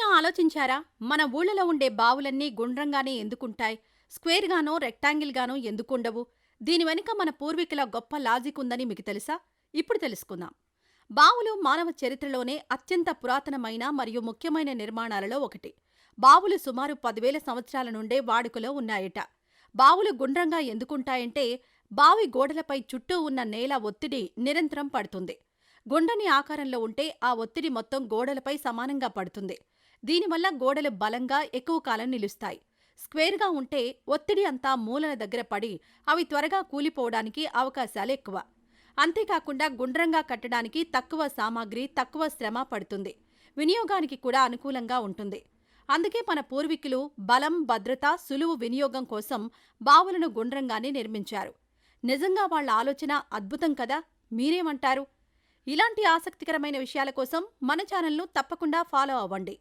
ఎప్పుడైనా ఆలోచించారా? మన ఊళ్ళలో ఉండే బావులన్నీ గుండ్రంగానే ఎందుకుంటాయి? స్క్వేర్గానో రెక్టాంగిల్గానో ఎందుకుండవు? దీని వెనుక మన పూర్వీకుల గొప్ప లాజిక్ ఉందని మీకు తెలుసా? ఇప్పుడు తెలుసుకుందాం. బావులు మానవ చరిత్రలోనే అత్యంత పురాతనమైన మరియు ముఖ్యమైన నిర్మాణాలలో ఒకటి. బావులు సుమారు పదివేల సంవత్సరాల నుండే వాడుకలో ఉన్నాయట. బావులు గుండ్రంగా ఎందుకుంటాయంటే బావి గోడలపై చుట్టూ ఉన్న నేల ఒత్తిడి నిరంతరం పడుతుంది. గుండని ఆకారంలో ఉంటే ఆ ఒత్తిడి మొత్తం గోడలపై సమానంగా పడుతుంది. దీనివల్ల గోడలు బలంగా ఎక్కువ కాలం నిలుస్తాయి. స్క్వేర్గా ఉంటే ఒత్తిడి అంతా మూలన దగ్గర పడి అవి త్వరగా కూలిపోవడానికి అవకాశాలు ఎక్కువ. అంతేకాకుండా గుండ్రంగా కట్టడానికి తక్కువ సామాగ్రి తక్కువ శ్రమ పడుతుంది. వినియోగానికి కూడా అనుకూలంగా ఉంటుంది. అందుకే మన పూర్వీకులు బలం భద్రత సులువు వినియోగం కోసం బావులను గుండ్రంగానే నిర్మించారు. నిజంగా వాళ్ళ ఆలోచన అద్భుతం కదా! మీరేమంటారు? ఇలాంటి ఆసక్తికరమైన విషయాల కోసం మన ఛానల్ను తప్పకుండా ఫాలో అవ్వండి.